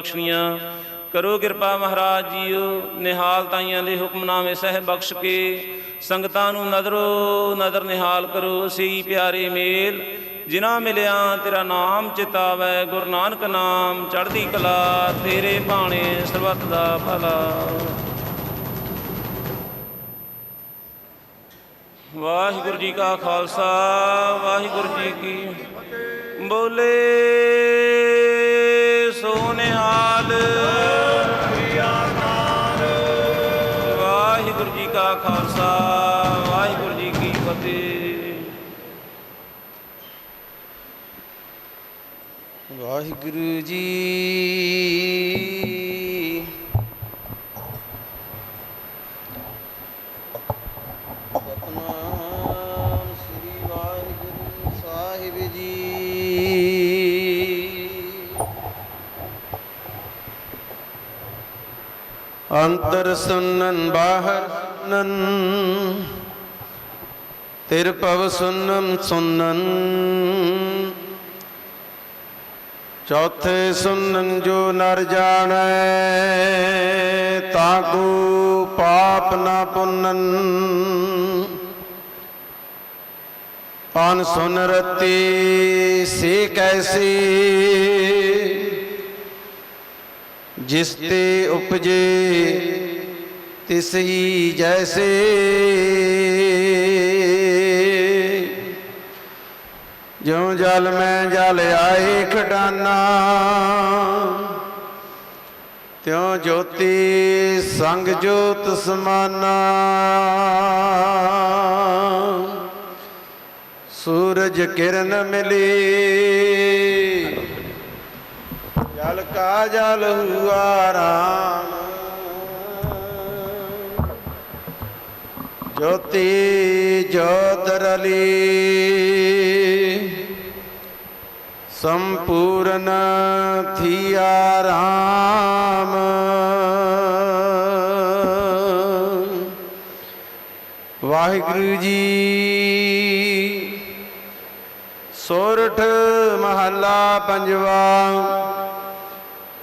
ਬਖਸ਼ੀਆਂ ਕਰੋ ਕਿਰਪਾ ਮਹਾਰਾਜ ਜੀਓ, ਨਿਹਾਲ ਤਾਈਆਂ ਦੇ ਹੁਕਮਨਾਮੇ ਸਹਿ ਬਖਸ਼ ਕੇ ਸੰਗਤਾਂ ਨੂੰ ਨਦਰੋ ਨਦਰ ਨਿਹਾਲ ਕਰੋ, ਸਈ ਪਿਆਰੇ ਮੇਲ। ਜਿਨ੍ਹਾਂ ਮਿਲਿਆ ਤੇਰਾ ਨਾਮ ਚਿਤਾਵੈ, ਗੁਰੂ ਨਾਨਕ ਨਾਮ ਚੜ੍ਹਦੀ ਕਲਾ, ਤੇਰੇ ਬਾਣੇ ਸਰਬੱਤ ਦਾ ਭਲਾ। ਵਾਹਿਗੁਰੂ ਜੀ ਕਾ ਖਾਲਸਾ, ਵਾਹਿਗੁਰੂ ਜੀ ਕੀ ਬੋਲੇ। ਕਾ ਖਾਲਸਾ, ਵਾਹਿਗੁਰੂ ਜੀ ਕੀ ਫਤਿਹ। ਵਾਹਿਗੁਰੂ ਜੀ ਸਤਨਾਮ ਸ੍ਰੀ ਵਾਹਿਗੁਰੂ ਸਾਹਿਬ ਜੀ। ਅੰਤਰ ਸੁਨਨ ਬਾਹਰ ਨਨ ਤਿਰ ਭਵ ਸੁਨਨ ਸੁਨਨ। ਚੌਥੇ ਸੁਨਨ ਜੋ ਨਰ ਜਾਣੈ ਤਾਕੂ ਪਾਪ ਨਾ ਪੁੰਨਨ। ਪਾਨ ਸੁਨ ਰਤੀ, ਸੇ ਕੈਸੀ? ਜਿਸ ਤੇ ਉਪਜੇ ਤਿਸ ਜੈਸੇ। ਜਿਉ ਜਲ ਮੈਂ ਜਲ ਆਏ ਖਟਾਨਾ ਤਿਉ ਜੋਤੀ ਸੰਗ ਜੋਤ ਸਮਾਨਾ। ਸੂਰਜ ਕਿਰਨ ਮਿਲੀ, ਜਲ ਕਾ ਜਲ ਹੁਆ ਰਾਮ। ਜੋਤੀ ਜੋਤ ਰਲੀ। ਸੰਪੂਰਨ ਥੀਆ ਰਾਮ। ਵਾਹਿਗੁਰੂ ਜੀ ਸੋਰਠ ਮਹੱਲਾ ਪੰਜਵਾ।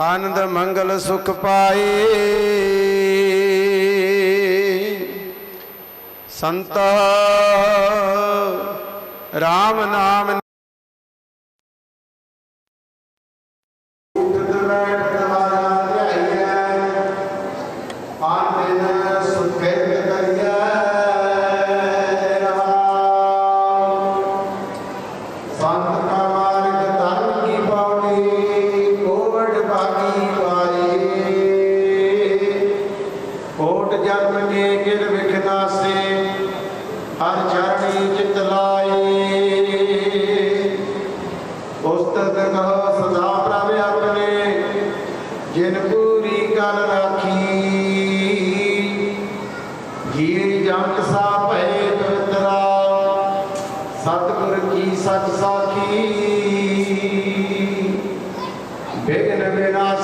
ਆਨੰਦ ਮੰਗਲ ਸੁਖ ਪਾਏ ਸੰਤ ਰਾਮ ਨਾਮ ਕੋਟ ਜਨਮ ਕੇ ਕਿਲ ਵਿਖਨਾਸੇ ਹਰ ਚਰਣੀ ਚਿਤ ਲਾਈ। ਉਸਤਤ ਕਹੋ, ਸਦਾ ਪ੍ਰਭ ਆਪਣੇ, ਜਿਨ ਪੂਰੀ ਗੱਲ ਰਾਖੀ। ਜੀਵ ਜੰਗ ਸਾ ਭਏ ਪਵਿੱਤਰਾ ਸਤਿਗੁਰ ਕੀ ਸਚ ਸਾਖੀ? ਬਿਗਨ ਵਿਨਾਸ਼ਨ